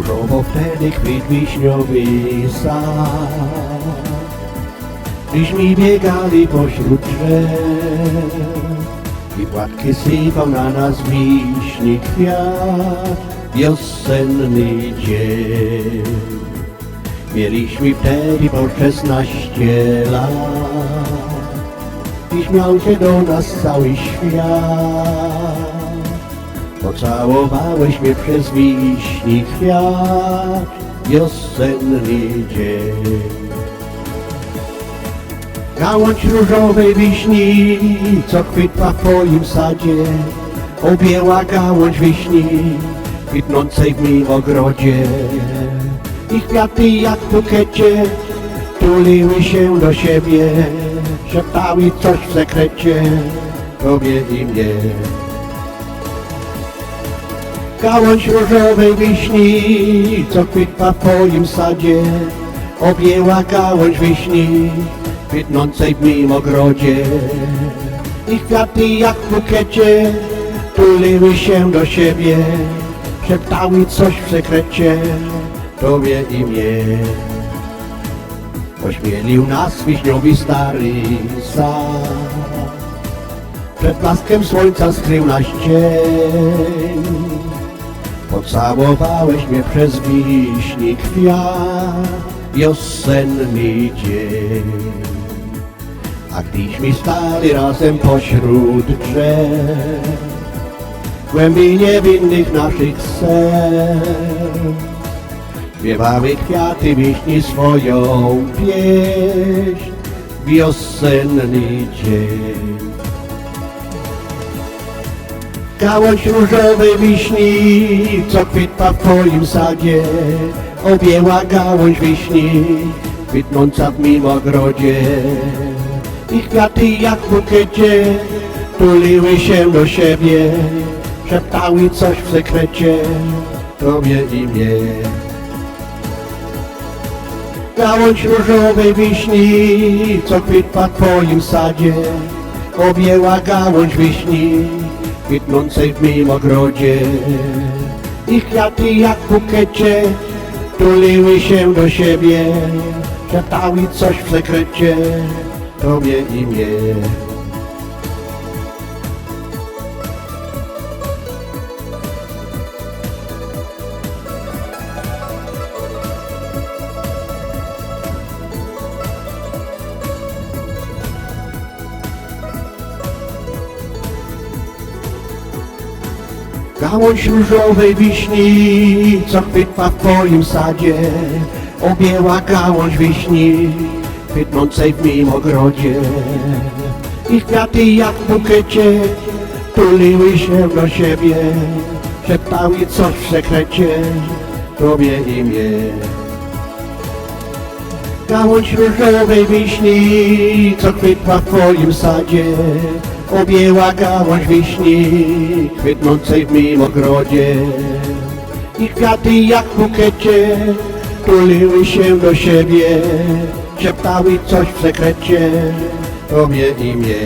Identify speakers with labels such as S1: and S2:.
S1: Różowo wtedy kwit wiśniowy sad Liśmy biegali pośród drzew I płatki sypał na nas wiśni kwiat Wiosenny dzień. Mieliśmy wtedy po szesnaście lat. I śmiał się do nas cały świat Pocałowałeś mnie przez wiśni kwiat Wiosenny dzień. Gałąź różowej wiśni, co kwitła w twoim sadzie. Objęła gałąź wiśni, kwitnącej w mym ogrodzie. Ich kwiaty jak w bukiecie, tuliły się do siebie Szeptały coś w sekrecie, tobie i mnie Gałąź różowej wiśni, co kwitła w twoim sadzie. Objęła gałąź wiśni, kwitnącej w mym ogrodzie. Ich kwiaty jak w bukiecie, tuliły się do siebie. Szeptały coś w sekrecie, tobie i mnie. Ośmielił nas wiśniowy stary sad. Przed blaskiem słońca skrył nas cień Pocałowałeś mnie przez wiśni kwiat Wiosenny dzień. A gdyśmy stali razem pośród drzew Głębi niewinnych naszych serc. Śpiewały kwiaty wiśni swoją pieśń Wiosenny dzień Gałąź różowej wiśni, co kwitła w twoim sadzie. Objęła gałąź wiśni, kwitnąca w mym ogrodzie Ich kwiaty jak w bukiecie, tuliły się do siebie. Szeptały coś w sekrecie, tobie i mnie. Gałąź różowej wiśni, co kwitła w twoim sadzie. Objęła gałąź wiśni, kwitnącej w mym ogrodzie Ich kwiaty jak w bukiecie, tuliły się do siebie Szeptały coś w sekrecie, tobie i mnie Gałąź różowej wiśni, co kwitła w twoim sadzie. Objęła gałąź wiśni, kwitnącej w mym ogrodzie Ich kwiaty jak w bukiecie, tuliły się do siebie Szeptały coś w sekrecie, tobie i mnie Gałąź różowej wiśni, co kwitła w twoim sadzie Objęła gałąź wiśni, kwitnącej w mym ogrodzie I kwiaty jak w bukiecie, tuliły się do siebie Szeptały coś w sekrecie, tobie i mnie